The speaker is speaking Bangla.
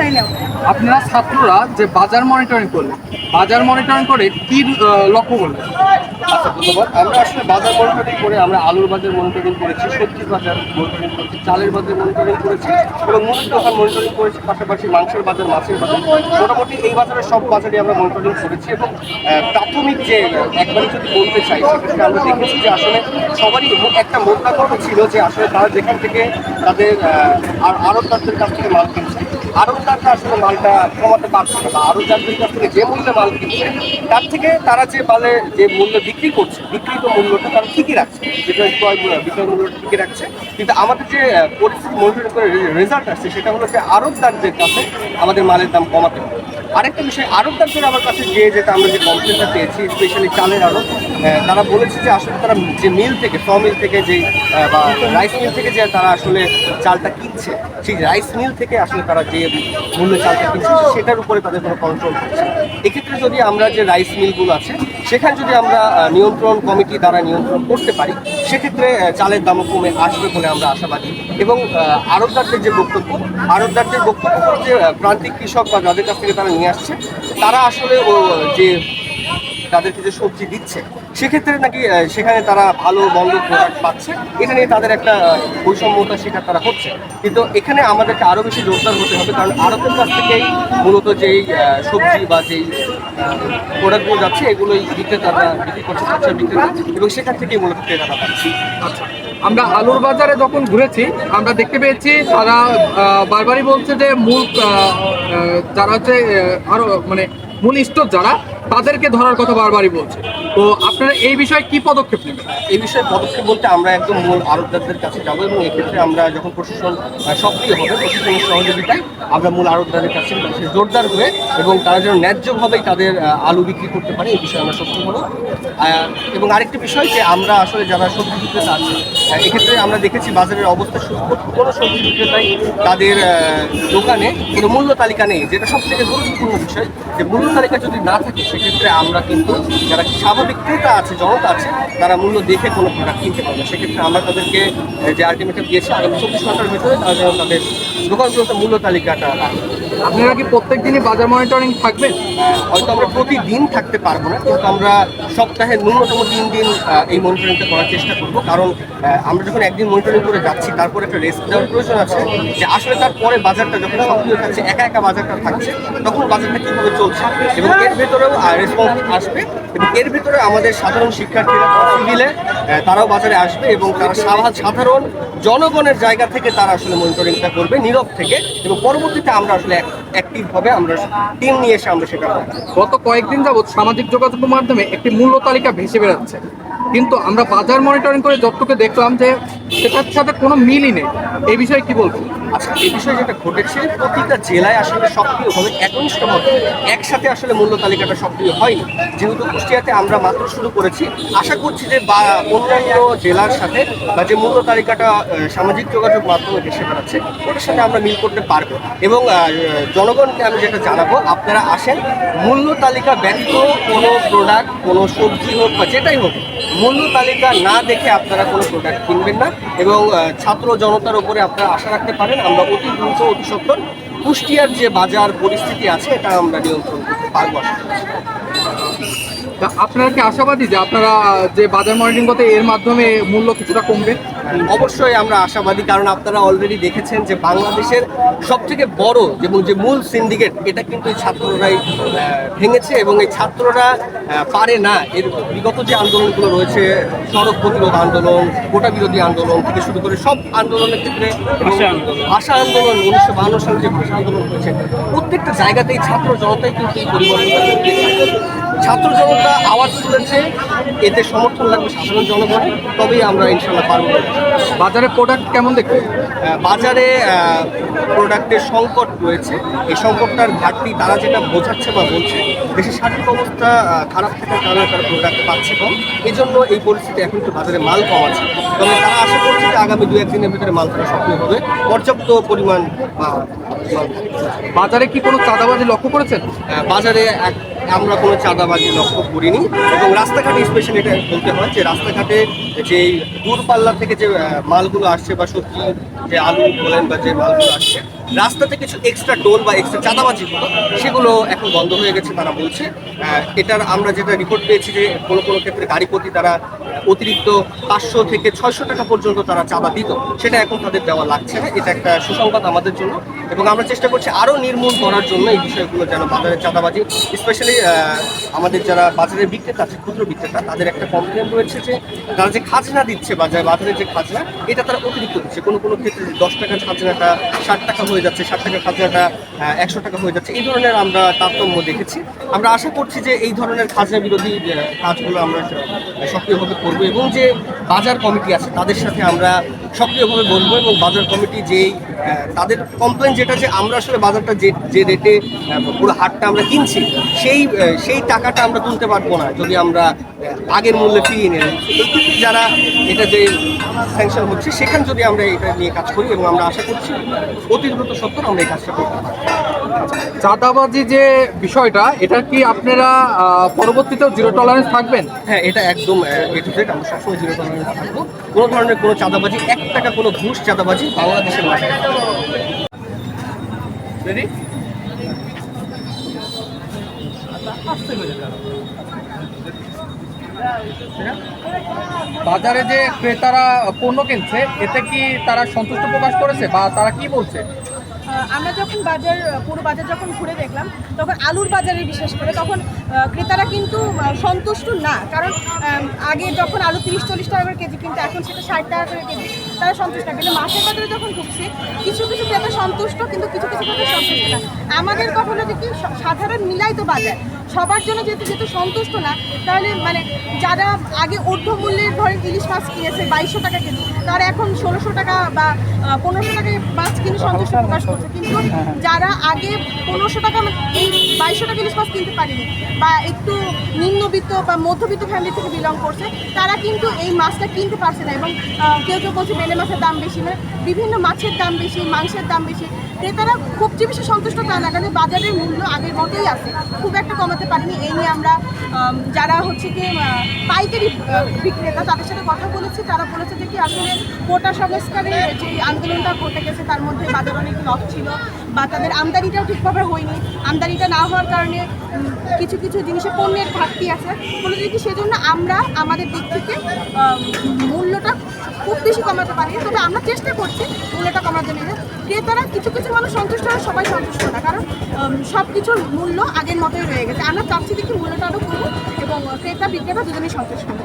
চাই না? আপনারা ছাত্ররা যে বাজার মনিটরিং করলেন বাজার মনিটরিং করে কি লক্ষ্য করলেন আচ্ছা ধন্যবাদ। আমরা আসলে বাজার মনিটরিং করে আমরা আলুর বাজার মনিটরিং করেছি সবজি বাজার মনিটরিং করেছি চালের বাজার মনিটরিং করেছি এবং মুরগির দোকান মনিটরিং করেছি পাশাপাশি মাংসের বাজার মাছের বাজার। মোটামুটি এই বাজারের সব বাজারে আমরা মনিটরিং করেছি এবং প্রাথমিক যে একবারে যদি বলতে চাই সেক্ষেত্রে আমরা দেখেছি যে আসলে সবারই একটা মোদ্দা কথা ছিল যে আসলে তারা যেখান থেকে তাদের আর আড়তদারদের কাছ থেকে মাল কিনছে। আড়তদাররা আসলে মালটা কমাতে পারছে না বা আড়তদারদের কাছ থেকে যে মূল্যে মাল কিনছে, তার থেকে তারা যে মালে যে মূল্য বিক্রি করছে, বিক্রিত মূল্যটা তারা ঠিকই রাখছে। যেটা ক্রয় বিক্রয় মূল্যটা ঠিকই রাখছে। কিন্তু আমাদের যে পরিস্থিতি মনিটরিং করে রেজাল্ট আসছে, সেটা হলো যে আড়তদারদের কাছে আমাদের মালের দাম কমাতে হবে। আরেকটা বিষয় আরবদারদের আমার কাছে যে যেটা আমরা যে কমপ্লেনটা পেয়েছি স্পেশালি চালের আরব তারা বলেছে যে আসলে তারা যে মিল থেকে ফ মিল থেকে যে বা রাইস মিল থেকে যে তারা আসলে চালটা কিনছে, সেই রাইস মিল থেকে আসলে তারা যে মূল্য চালটা কিনছে, সেটার উপরে তাদের কোনো কন্ট্রোল করছে এক্ষেত্রে যদি আমরা যে রাইস মিলগুলো আছে সেখানে যদি আমরা নিয়ন্ত্রণ কমিটি দ্বারা নিয়ন্ত্রণ করতে পারি, সেক্ষেত্রে চালের দামও কমে আসবে বলে আমরা আশাবাদী। এবং আড়তদারদের যে বক্তব্য আড়তদারদের বক্তব্য যে প্রান্তিক কৃষক বা যাদের কাছ থেকে তারা নিয়ে আসছে, তারা আসলে যে তাদেরকে যে সবজি দিচ্ছে সেক্ষেত্রে নাকি সেখানে তারা ভালো মন্দ প্রোডাক্ট পাচ্ছে? এটা নিয়ে তাদের একটা বৈষম্যতা শিকার তারা হচ্ছে। কিন্তু এখানে আমাদেরকে আরও বেশি জোরদার হতে হবে কারণ আড়তের কাছ থেকেই মূলত যেই সবজি বা যেই প্রোডাক্টগুলো যাচ্ছে এগুলোই বিক্রেতারা বিক্রি করছে খুচরা বিক্রেতা এবং সেখান থেকেই মূলত ক্রেতারা পাচ্ছে। আচ্ছা আমরা আলুর বাজারে যখন ঘুরেছি আমরা দেখতে পেয়েছি তারা বারবারই বলছে যে মূল যারা হচ্ছে আহ, আরও মানে স্টোর যারা, তাদেরকে ধরার কথা বারবারই বলছে। তো আপনারা এই বিষয়ে কি পদক্ষেপ নেবেন? এই বিষয়ে পদক্ষেপ বলতে আমরা একদম মূল আড়তদারদের কাছে যাব এবং এক্ষেত্রে আমরা যখন প্রশাসন সক্রিয় হবে, প্রশাসনের সহযোগিতায় আমরা মূল আড়তদারের কাছে জোরদার হয়ে এবং তারা যেন ন্যায্যভাবেই তাদের আলু বিক্রি করতে পারে, এই বিষয়ে আমরা সক্রিয় হব। এবং আরেকটি বিষয় যে আমরা আসলে যারা সবজি বিক্রেতা আছে এক্ষেত্রে আমরা দেখেছি বাজারের অবস্থা কোনো সবজি বিক্রেতাই তাদের দোকানে কোনো মূল্য তালিকা নেই, যেটা সব থেকে গুরুত্বপূর্ণ বিষয়, যে মূল্য তালিকা যদি না থাকে সেক্ষেত্রে আমরা কিন্তু যারা স্বাভাবিক ক্রেতা আছে জনতা আছে তারা মূল্য দেখে কোনো প্রোডাক্ট কিনতে পারবে সেক্ষেত্রে আমরা তাদেরকে যে আলটিমেটাম দিয়েছি আগামী চব্বিশ ঘণ্টার ভিতরে তারা যেন তাদের দোকানগুলোতে মূল্য তালিকাটা রাখে। আপনারা কি প্রত্যেক দিনই বাজার মনিটরিং থাকবেন? হয়তো আমরা প্রতিদিন থাকতে পারব না কিন্তু আমরা সপ্তাহে ন্যূনতম তিন দিন এই মনিটরিংটা করার চেষ্টা করব। কারণ আমরা যখন একদিন মনিটরিং করে যাচ্ছি তারপর একটা রেস্ট দেওয়ার প্রয়োজন আছে যে আসলে তারপরে বাজারটা যখন সক্রিয় থাকছে একা একা বাজারটা থাকছে তখন বাজারটা কীভাবে চলছে? এবং এর ভেতরেও রেসপন্স আসবে এবং এর ভেতরে আমাদের সাধারণ শিক্ষার্থীরা সিভিলে তারাও বাজারে আসবে এবং তারা সাধারণ জনগণের জায়গা থেকে তারা আসলে মনিটরিংটা করবে, নীরব থেকে এবং পরবর্তীতে আমরা আসলে অ্যাক্টিভ হবে আমরা টিম নিয়ে এসে আমরা সেটা গত কয়েকদিন যাবৎ সামাজিক যোগাযোগের মাধ্যমে একটি মূল্য তালিকা ভেসে বেড়াচ্ছে। কিন্তু আমরা বাজার মনিটরিং করে যতটুকু দেখলাম যে সেটার সাথে কোনো মিলই নেই। এই বিষয়ে কি বলব আচ্ছা এই বিষয়ে যেটা ঘটেছে, প্রতিটা জেলায় আসলে সক্রিয়ভাবে একনিষ্ঠভাবে একসাথে আসলে মূল্য তালিকাটা সক্রিয় হয়নি। যেহেতু কুষ্টিয়াতে আমরা মাত্র শুরু করেছি, আশা করছি যে বা অন্যান্য জেলার সাথে বা যে মূল্য তালিকাটা সামাজিক যোগাযোগ মাধ্যমে ভেসে বেড়াচ্ছে ওটার সাথে আমরা মিল করতে পারব। এবং জনগণকে আমি যেটা জানাব, আপনারা আসেন, মূল্য তালিকা ব্যতীত কোনো প্রোডাক্ট কোনো সবজি হোক বা যেটাই হোক মূল্য তালিকা না দেখে আপনারা কোনো প্রোডাক্ট কিনবেন না এবং ছাত্র জনতার উপরে আপনারা আশা রাখতে পারেন আমরা অতি দ্রুত, অতি সত্তর কুষ্টিয়ার যে বাজার পরিস্থিতি আছে, এটা আমরা নিয়ন্ত্রণ করতে পারব আপনারা কি আশাবাদী যে আপনারা যে বাজার মনিটরিং করতে এর মাধ্যমে মূল্য কিছুটা কমবে? অবশ্যই আমরা আশাবাদী কারণ আপনারা অলরেডি দেখেছেন যে বাংলাদেশের সব থেকে বড় এবং যে মূল সিন্ডিকেট এটা কিন্তু এই ছাত্ররাই ভেঙেছে এবং এই ছাত্ররা পারে না এর বিগত যে আন্দোলনগুলো রয়েছে সড়ক প্রতিরোধ আন্দোলন কোটা বিরোধী আন্দোলন থেকে শুরু করে সব আন্দোলনের ক্ষেত্রে ভাষা আন্দোলন। উনিশশো বাহান্ন সালে যে ভাষা আন্দোলন হয়েছে প্রত্যেকটা জায়গাতেই ছাত্র জনতাই কিন্তু এই পরিবর্তনটা ঘটিয়েছে। ছাত্র জনতা আওয়াজ তুলেছে এতে সমর্থন লাগবে সাধারণ জনগণ তবেই আমরা ইনশাল্লাহ পারব। বাজারে প্রোডাক্ট কেমন দেখবে বাজারে প্রোডাক্টের সংকট রয়েছে। এই সংকটটার ঘাটতি তারা যেটা বোঝাচ্ছে বা বলছে দেশের সার্বিক অবস্থা খারাপ থাকার কারণে তারা প্রোডাক্ট পাচ্ছে কম। এই জন্য এই পরিস্থিতি এখন একটু বাজারে মাল কম আছে। তবে তারা আশা করছে যে আগামী দু একদিনের ভিতরে মাল তারা সক্রিয় হবে। পর্যাপ্ত পরিমাণ। বাজারে কি কোনো চাঁদাবাজি লক্ষ্য করেছেন? বাজারে এক- আমরা কোনো চাঁদাবাজি লক্ষ্য করিনি এবং রাস্তাঘাটে স্পেশালি এটা বলতে হয় যে রাস্তাঘাটে যে দূরপাল্লা থেকে যে মালগুলো আসছে বা সবজি যে আলু বলেন বা যে মালগুলো আসছে রাস্তাতে কিছু এক্সট্রা টোল বা এক্সট্রা চাঁদাবাজি হতো সেগুলো এখন বন্ধ হয়ে গেছে তারা বলছে। এটার আমরা যেটা রিপোর্ট পেয়েছি যে কোনো কোনো ক্ষেত্রে গাড়ি প্রতি তারা অতিরিক্ত পাঁচশো থেকে ছয়শো টাকা পর্যন্ত তারা চাঁদা দিত। সেটা এখন তাদের দেওয়া লাগছে না। এটা একটা সুসংবাদ আমাদের জন্য। এবং আমরা চেষ্টা করছি আরও নির্মূল করার জন্য এই বিষয়গুলো যেন বাজারের চাঁদাবাজি স্পেশালি আমাদের যারা বাজারের বিক্রেতা আছে, ক্ষুদ্র বিক্রেতা, তাদের একটা কমপ্লেন রয়েছে যে, তারা যে খাজনা দিচ্ছে বাজারে, বাজারের যে খাজনা, এটা তারা অতিরিক্ত দিচ্ছে। কোনো কোনো ক্ষেত্রে দশ টাকার খাজনাটা, ষাট টাকা হয়ে যাচ্ছে, ষাট টাকার খাজনাটা একশো টাকা হয়ে যাচ্ছে, এই ধরনের আমরা তারতম্য দেখেছি। আমরা আশা করছি যে এই ধরনের খাজনা বিরোধী কাজগুলো আমরা সক্রিয়ভাবে করব এবং যে বাজার কমিটি আছে, তাদের সাথে আমরা সক্রিয়ভাবে বলব এবং বাজার কমিটি যেই তাদের কমপ্লেন যেটা যে আমরা আসলে বাজারটা যে যে রেটে পুরো হাটটা আমরা কিনছি, সেই সেই টাকাটা আমরা তুলতে পারব না যদি আমরা আগের মূল্যে ফিরিয়ে নেন যারা এটা যে স্যাংশন হচ্ছে, সেখানে যদি আমরা এটা নিয়ে কাজ করি এবং আমরা আশা করছি অতি দ্রুত সত্তর আমরা এই কাজটা করতে পারব। চাঁদাবাজি যে বিষয়টা এটা কি আপনারা পরবর্তীতেও জিরো টলারেন্স থাকবেন? হ্যাঁ এটা একদম আমরা সবসময় জিরো টলারেন্স থাকব। কোনো ধরনের কোনো চাঁদাবাজি এক টাকা কোনো ঘুষ চাঁদাবাজি বাংলাদেশের মাঠে বাজারে যে ক্রেতারা পণ্য কিনছে এতে কি তারা সন্তুষ্ট প্রকাশ করেছে বা তারা কি বলছে? আমরা যখন বাজার, পুরো বাজার যখন ঘুরে দেখলাম, তখন আলুর বাজারে বিশেষ করে, তখন ক্রেতারা কিন্তু সন্তুষ্ট না। কারণ আগে যখন আলু তিরিশ, চল্লিশ টাকা করে কেজি কিন্তু, এখন সেটা ষাট টাকা করে কেজি। তারা সন্তুষ্ট না। কিন্তু মাছের বাজারে যখন ঢুকছে কিছু কিছু ক্রেতা সন্তুষ্ট কিন্তু কিছু কিছু ক্রেতা সন্তুষ্ট না। আমাদের কথা হলো যে কি সাধারণ মিলাই তো বাজার। সবার জন্য যেহেতু যেহেতু সন্তুষ্ট না তাহলে মানে যারা আগে ঊর্ধ্ব মূল্যের ধরেন ইলিশ মাছ কিনেছে বাইশশো টাকা কেজি তারা এখন ষোলোশো টাকা বা পনেরোশো টাকায় মাছ কিনে সন্তুষ্ট প্রকাশ করছে। কিন্তু যারা আগে পনেরোশো টাকা এই বাইশশো টাকা ইলিশ মাছ কিনতে পারেনি বা একটু নিম্নবিত্ত বা মধ্যবিত্ত ফ্যামিলি থেকে বিলং করছে তারা কিন্তু এই মাছটা কিনতে পারছে না। এবং কেউ কেউ বলছে বেলে মাছের দাম বেশি মানে বিভিন্ন মাছের দাম বেশি, মাংসের দাম বেশি। ক্রেতারা খুব যে বেশি সন্তুষ্ট তা না, কারণ বাজারের মূল্য আগের মতোই আছে। খুব একটা কমাতে পারিনি। এই নিয়ে আমরা যারা হচ্ছে কি পাইকারি বিক্রেতা, তাদের সাথে কথা বলেছি। তারা বলেছে যে কি আসলে কোটা সংস্কারে যে আন্দোলনটা ঘটে গেছে, তার মধ্যে বাজার অনেক লস ছিল। বা তাদের আমদানিটাও ঠিকভাবে হয়নি। আমদানিটা না হওয়ার কারণে কিছু কিছু জিনিসের পণ্যের ঘাটতি আছে। বলে কি, সেজন্য আমরা আমাদের দিক থেকে মূল্যটা খুব বেশি কমাতে পারি তবে আমরা চেষ্টা করছি মূল্যটা কমাতে নিয়ে ক্রেতারা কিছু কিছু মানুষ সন্তুষ্ট হয়, সবাই সন্তুষ্ট না। কারণ সব কিছুর মূল্য আগের মতোই রয়ে গেছে। আমরা চাচ্ছি দেখি মূল্যটা আরও কমুক এবং ক্রেতা বিক্রেতা দুজনেই সন্তুষ্ট হবে।